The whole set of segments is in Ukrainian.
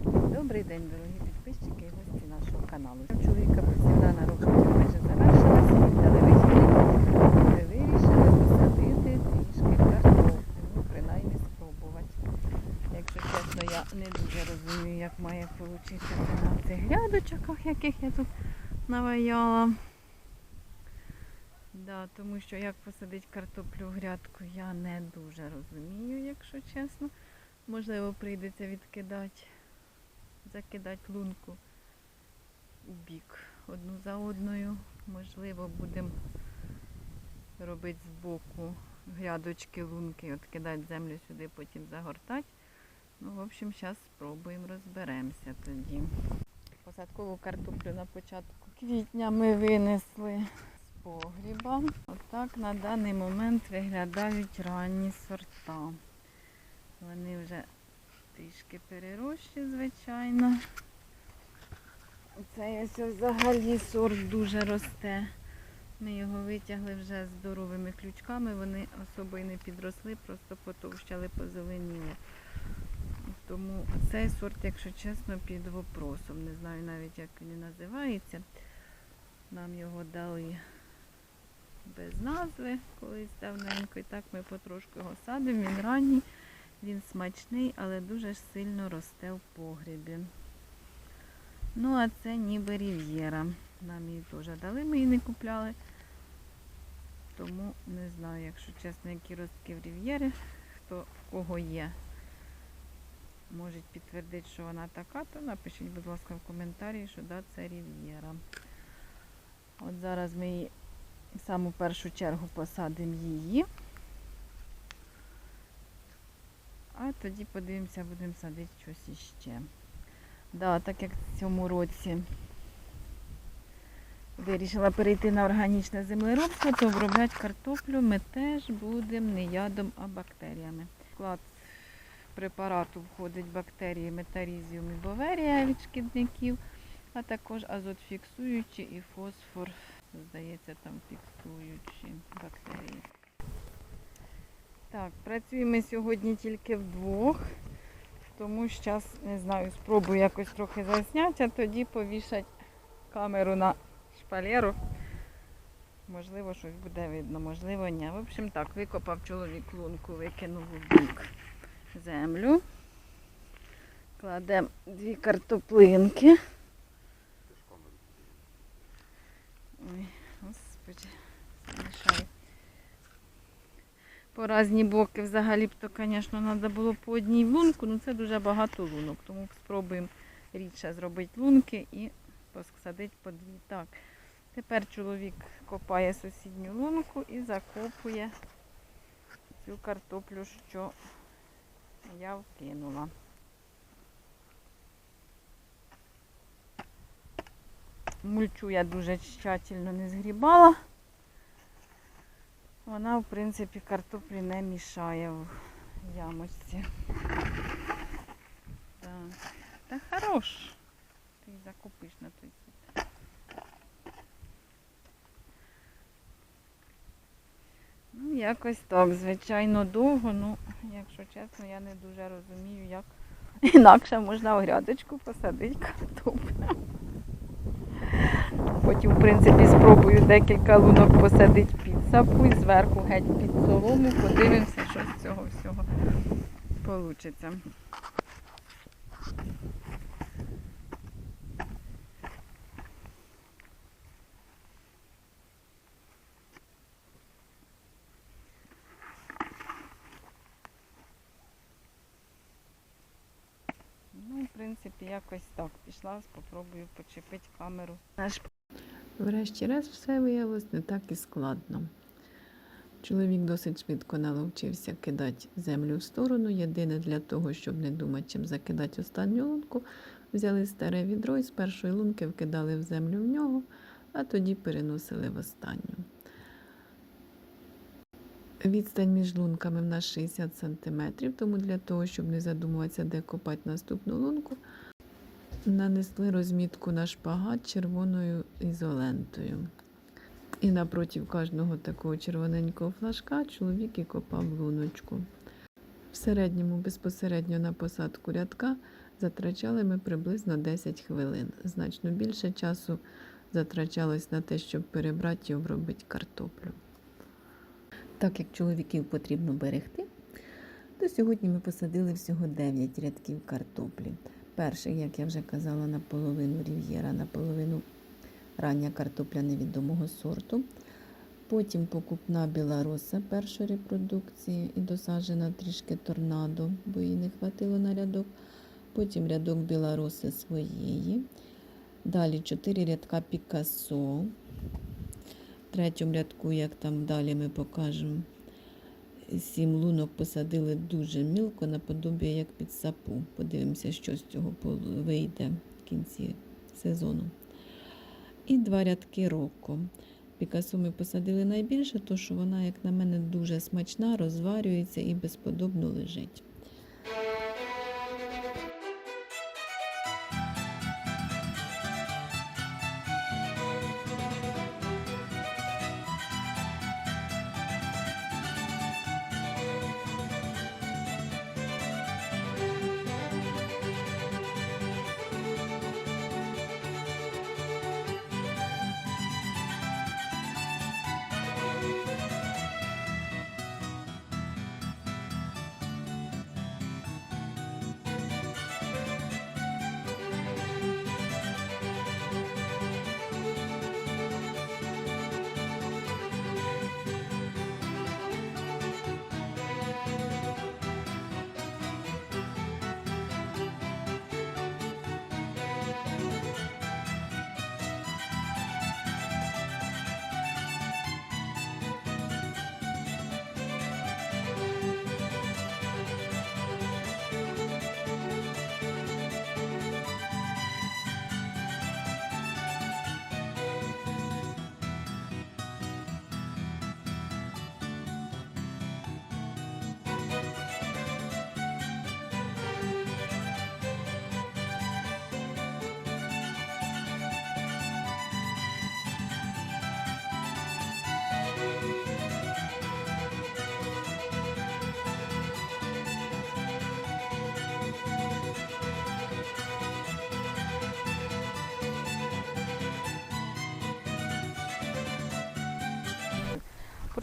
Добрий день, дорогі підписчики і гості нашого каналу. Чоловіка посівна на роботі майже завершилася, віддали. Ми вирішили посадити трішки картоплю, ну, принаймні спробувати. Якщо чесно, я не дуже розумію, як має вийти на цих грядочках, яких я тут наваяла. Да, тому що як посадити картоплю в грядку, я не дуже розумію, якщо чесно. Можливо, прийдеться відкидати, закидати лунку у бік одну за одною. Можливо, будемо робити збоку грядочки лунки, от кидати землю сюди, потім загортати. Ну, в общем, зараз спробуємо розберемося тоді. Посадкову картоплю на початку квітня ми винесли з погріба. Отак на даний момент виглядають ранні сорта. Вони вже трішки перерощі, звичайно. Це ось взагалі сорт дуже росте. Ми його витягли вже здоровими ключками, вони особо й не підросли, просто потовщали, позеленіли. Тому цей сорт, якщо чесно, під вопросом. Не знаю навіть, як він називається. Нам його дали без назви колись давненько. І так ми потрошку його садимо. Він ранній, він смачний, але дуже сильно росте в погрібі. Ну, а це ніби рів'єра. Нам її теж дали, ми її не купляли. Тому не знаю, якщо чесно, які ростки в рів'єри, хто в кого є. Можуть підтвердити, що вона така, то напишіть, будь ласка, в коментарі, що да, це рів'єра. От зараз ми її в саму першу чергу посадимо її. А тоді подивимося, будемо садити щось іще. Да, так як в цьому році вирішила перейти на органічне землеробство, то обробляти картоплю ми теж будемо не ядом, а бактеріями. В склад препарату входить бактерії метарізіум і боверія від шкідників, а також азотфіксуючі і фосфор, здається, там фіксуючі бактерії. Так, працюємо сьогодні тільки вдвох, тому зараз, не знаю, спробую якось трохи засняти, а тоді повішати камеру на шпалеру. Можливо, щось буде видно, можливо, ні. В общем, так, викопав чоловік лунку, викинув у бік землю. Кладемо дві картоплинки. Ой, господи, мішаю. По різні боки взагалі б то, звісно, треба було по одній лунку, ну це дуже багато лунок, тому спробуємо рідше зробити лунки і посадити по дві. Так, тепер чоловік копає сусідню лунку і закопує цю картоплю, що я вкинула. Мульчу я дуже тщательно не згрібала. Вона, в принципі, картоплі не мішає в ямочці. Так. Та хорош. Ти закупиш на той світ. Ну, якось так, звичайно, довго, ну, якщо чесно, я не дуже розумію, як інакше можна в грядочку посадити картоплю. Потім, в принципі, спробую декілька лунок посадити під сапу і зверху геть під солому. Подивимося, що з цього всього вийде. Ну, в принципі, якось так. Пішла, спробую почепити камеру. Врешті-решт все виявилось не так і складно. Чоловік досить швидко наловчився кидати землю в сторону. Єдине для того, щоб не думати, чим закидати останню лунку, взяли старе відро і з першої лунки вкидали в землю в нього, а тоді переносили в останню. Відстань між лунками в нас 60 см, тому для того, щоб не задумуватися, де копати наступну лунку, нанесли розмітку на шпагат червоною ізолентою. І напроти кожного такого червоненького флажка чоловік і копав луночку. В середньому безпосередньо на посадку рядка Затрачали ми приблизно 10 хвилин. Значно більше часу затрачалось на те, щоб перебрати і обробити картоплю. Так як чоловіків потрібно берегти, то сьогодні ми посадили всього 9 рядків картоплі. Перший, як я вже казала, наполовину рів'єра, наполовину рання картопля невідомого сорту. Потім покупна білороса першої репродукції і досаджена трішки торнадо, бо їй не хватило на рядок. Потім рядок білороси своєї. Далі 4 рядка Пікассо. В третьому рядку, як там далі ми покажемо, сім лунок посадили дуже мілко, наподобі як під сапу. Подивимося, що з цього вийде в кінці сезону. І два рядки року. Пікасу ми посадили найбільше, тому що вона, як на мене, дуже смачна, розварюється і безподобно лежить.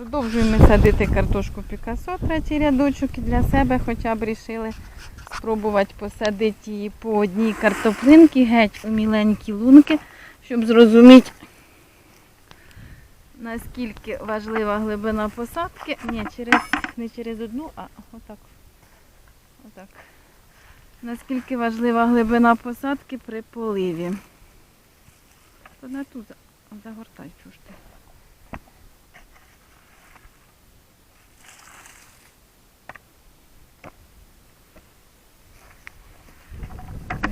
Продовжуємо садити картошку Пікасо, третій рядочок і для себе хоча б вирішили спробувати посадити її по одній картоплинці, геть у міленькі лунки, щоб зрозуміти, наскільки важлива глибина посадки. Ні, через, не через одну, а отак. отак. Наскільки важлива глибина посадки при поливі. То на ту за- загортай, чого ж ти.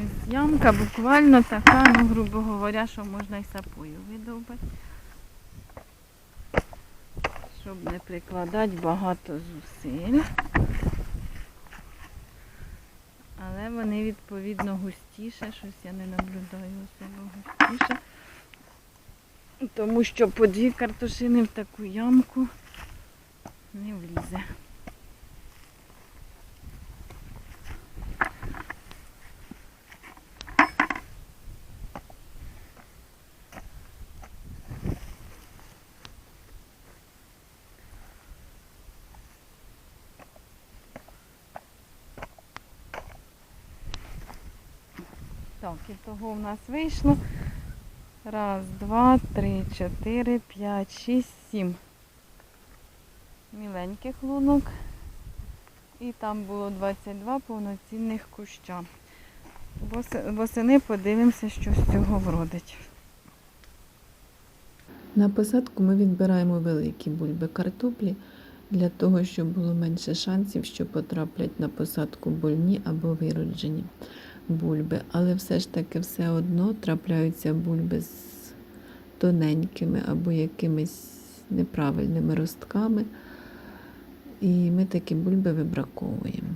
Ось Ямка буквально така, ну, грубо говоря, що можна і сапою видовбати. Щоб не прикладати багато зусиль. Але вони відповідно густіше, щось я не наблюдаю особо густіше. Тому що по дві картошини в таку ямку не влізе. Так, і того в нас вийшло. Раз, два, три, чотири, п'ять, шість, сім. Міленьких лунок. І там було 22 повноцінних куща. Восени подивимося, що з цього вродить. На посадку ми відбираємо великі бульби картоплі для того, щоб було менше шансів, що потраплять на посадку больні або вироджені бульби. Але все ж таки все одно трапляються бульби з тоненькими або якимись неправильними ростками. І ми такі бульби вибраковуємо.